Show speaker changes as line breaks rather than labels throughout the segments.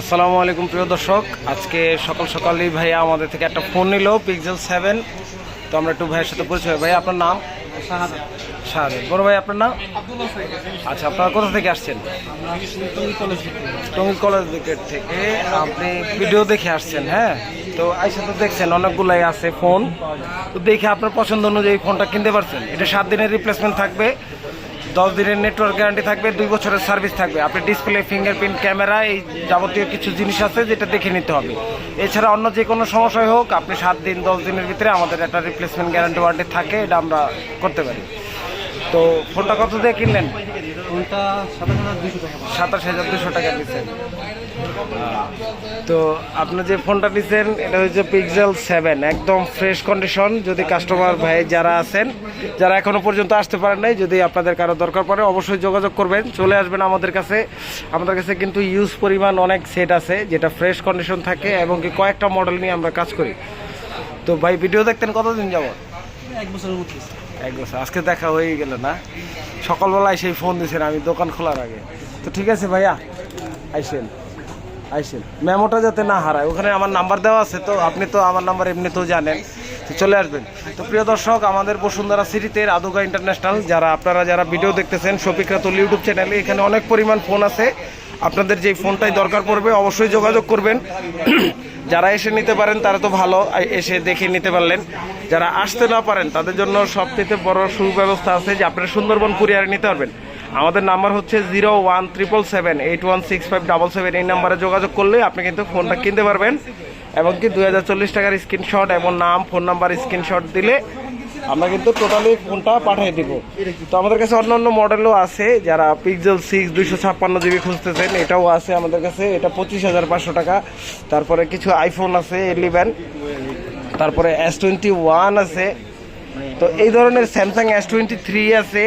আসসালামু আলাইকুম প্রিয় দর্শক। আজকে সকাল সকালই ভাইয়া আমাদের থেকে একটা ফোন নিল পিক্সেল সেভেন তো আমরা একটু ভাইয়ের সাথে পরিচয় ভাই আপনার নাম? শাহাদ বড় ভাই আপনার নাম? আচ্ছা আপনারা কোথা থেকে আসছেন? টঙ্গিল কলেজ দিকের থেকে আপনি ভিডিও দেখে আসছেন হ্যাঁ? তো আইসা তো দেখছেন অনেকগুলাই আছে ফোন। তো দেখে আপনার পছন্দ অনুযায়ী ফোনটা কিনতে পারছেন। এটা সাত দিনের রিপ্লেসমেন্ট থাকবে। দশ দিনের নেটওয়ার্ক গ্যারান্টি থাকবে দুই বছরের সার্ভিস থাকবে। আপনি ডিসপ্লে ফিঙ্গারপ্রিন্ট ক্যামেরা এই যাবতীয় কিছু জিনিস আছে যেটা দেখে নিতে হবে। এছাড়া অন্য যে কোনো সমস্যাই হোক আপনি সাত দিন দশ দিনের ভিতরে আমাদের একটা রিপ্লেসমেন্ট গ্যারান্টি ওয়ারেন্টি থাকে এটা আমরা করতে পারি। তো ফোনটা কত দিয়ে কিনলেন?
ফোনটা সাতাশ হাজার দুশো টাকা।
সাতাশ হাজার দুশো টাকা দিচ্ছেন তো আপনি যে ফোনটা নিচ্ছেন এটা হচ্ছে পিক্সেল সেভেন একদম ফ্রেশ কন্ডিশন যদি কাস্টমার ভাই যারা আছেন যারা এখনও পর্যন্ত আসতে পারেন নাই যদি আপনাদের কারও দরকার পড়ে অবশ্যই যোগাযোগ করবেন চলে আসবেন আমাদের কাছে। আমাদের কাছে কিন্তু ইউজ পরিমাণ অনেক সেট আছে যেটা ফ্রেশ কন্ডিশন থাকে এবং কি কয়েকটা মডেল নিয়ে আমরা কাজ করি। তো ভাই ভিডিও দেখতেন কতদিন যাবত
এক বছরের মধ্যে।
এক বছর আজকে দেখা হয়ে গেল না। সকালবেলায় সেই ফোন দিয়েছেন আমি দোকান খোলার আগে। তো ঠিক আছে ভাইয়া আইসেন। আইসেন। মেমোটা যাতে না হারায়। ওখানে আমার নাম্বার দেওয়া আছে, তো আপনি তো আমার নাম্বার এমনিতেও জানেন। চলে আসবেন। তো প্রিয় দর্শক, আমাদের বসুন্ধরা সিটিতে রাধুকা ইন্টারন্যাশনাল, যারা আপনারা যারা ভিডিও দেখতেছেন, শফিক রাতুল ইউটিউব চ্যানেলে এখানে অনেক পরিমাণ ফোন আছে। আপনাদের যেই ফোনটাই দরকার পড়বে, অবশ্যই যোগাযোগ করবেন। যারা এসে নিতে পারেন, তারা তো ভালো এসে দেখে নিতে পারলেন। যারা আসতে না পারেন, তাদের জন্য সবচেয়ে বড় সুব্যবস্থা আছে যে, আপনারা সুন্দরবন কুরিয়ারে নিতে পারবেন। আমাদের নাম্বার হচ্ছে zero one triple seven eight one six five double seven এই নাম্বারে যোগাযোগ করলে আপনি কিন্তু ফোনটা কিনতে পারবেন। এবং কি দুই হাজার চল্লিশ টাকার স্ক্রিনশট এবং নাম ফোন নাম্বার স্ক্রিনশট দিলে আমরা কিন্তু টোটালি ফোনটা পাঠিয়ে দিব। তো আমাদের কাছে অন্য অন্য মডেলও আছে, যারা পিক্সেল সিক্স দুইশো ছাপ্পান্ন জিবি খুঁজতেছেন, এটাও আছে আমাদের কাছে, এটা পঁচিশ হাজার পাঁচশো টাকা। তারপরে কিছু আইফোন আছে ইলেভেন তারপরে এস টোয়েন্টি ওয়ান আছে। তো এই ধরনের স্যামসাং এস টোয়েন্টি থ্রি আছে।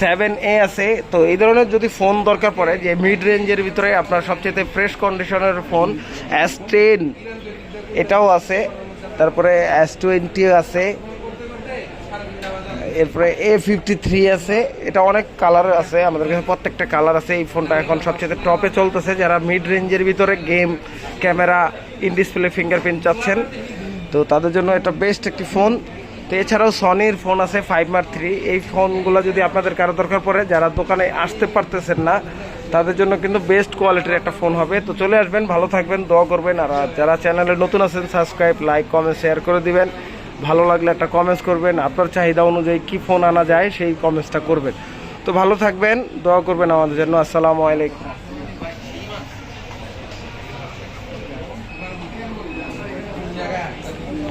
সেভেন এ আছে, তো এই ধরনের যদি ফোন দরকার পড়ে, যে মিড রেঞ্জের ভিতরে আপনার সবচেয়ে ফ্রেশ কন্ডিশনের ফোন এস টেন এটাও আছে, তারপরে এস টোয়েন্টি আছে, এরপরে এ ফিফটি থ্রি আছে, এটা অনেক কালার আছে, আমাদের কাছে প্রত্যেকটা কালার আছে, এই ফোনটা এখন সবচেয়ে টপে চলতেছে, যারা মিড রেঞ্জের ভিতরে game camera in display fingerprint চাচ্ছেন, তো তাদের জন্য এটা বেস্ট একটি ফোন তো এছাড়াও সনির ফোন আছে ফাইভ মার থ্রি এই ফোনগুলো যদি আপনাদের কারও দরকার পড়ে, যারা দোকানে আসতে পারতেছেন না, তাদের জন্য কিন্তু বেস্ট কোয়ালিটির একটা ফোন হবে। তো চলে আসবেন, ভালো থাকবেন, দোয়া করবেন। আর যারা চ্যানেলে নতুন আছেন সাবস্ক্রাইব লাইক কমেন্ট শেয়ার করে দিবেন। ভালো লাগলে একটা কমেন্টস করবেন। আপনার চাহিদা অনুযায়ী কি ফোন আনা যায়, সেই কমেন্টসটা করবেন। তো ভালো থাকবেন, দোয়া করবেন আমাদের জন্য। আসসালামু আলাইকুম।